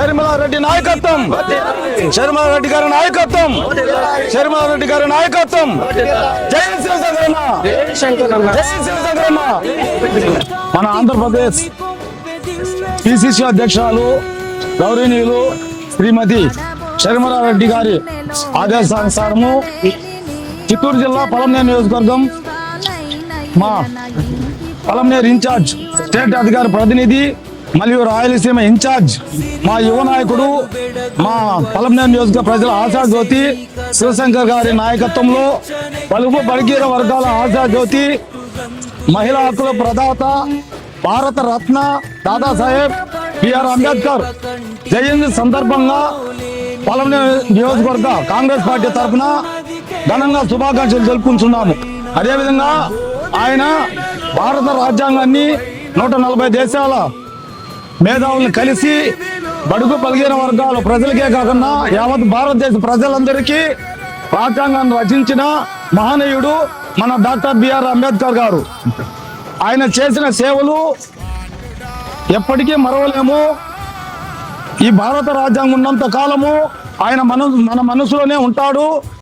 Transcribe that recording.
షర్మిలారెడ్డి నాయకత్వం. షర్మిలారెడ్డి గారి నాయకత్వం. షర్మిలారెడ్డి గారి నాయకత్వం. జై శివశంకరన్న జై శివశంకరన్న మన ఆంధ్రప్రదేశ్ పిసిసి అధ్యక్షురాలు గౌరవనీయులు శ్రీమతి షర్మిలారెడ్డి గారి ఆదేశానుసారము చిత్తూరు జిల్లా పొలంనేరు నియోజకవర్గం మా పొలంనేరు ఇన్ఛార్జ్ స్టేట్ అధికారి ప్రతినిధి మరియు రాయలసీమ ఇన్ఛార్జ్ మా యువ నాయకుడు మా పలమనేరు నియోజక ప్రజల ఆశా జ్యోతి శివశంకర్ గారి నాయకత్వంలో పలుపు బడిగీర వర్గాల ఆశా జ్యోతి మహిళా హక్కుల ప్రదాత భారత రత్న దాదాసాహెబ్ బిఆర్ అంబేద్కర్. జయంతి సందర్భంగా పలమనేరు నియోజకవర్గ కాంగ్రెస్ పార్టీ తరఫున ఘనంగా శుభాకాంక్షలు తెలుపుకుంటున్నాము. అదేవిధంగా ఆయన భారత రాజ్యాంగాన్ని నూట నలభై దేశాల మేధావులను కలిసి బడుగు పలిగిన వర్గాల ప్రజలకే కాకుండా యావత్ భారతదేశ ప్రజలందరికీ రాజ్యాంగాన్ని రచించిన మహనీయుడు మన డాక్టర్ బిఆర్ అంబేద్కర్ గారు. ఆయన చేసిన సేవలు ఎప్పటికీ మరవలేము. ఈ భారత రాజ్యాంగం ఉన్నంత కాలము ఆయన మన మన మనసులోనే ఉంటాడు.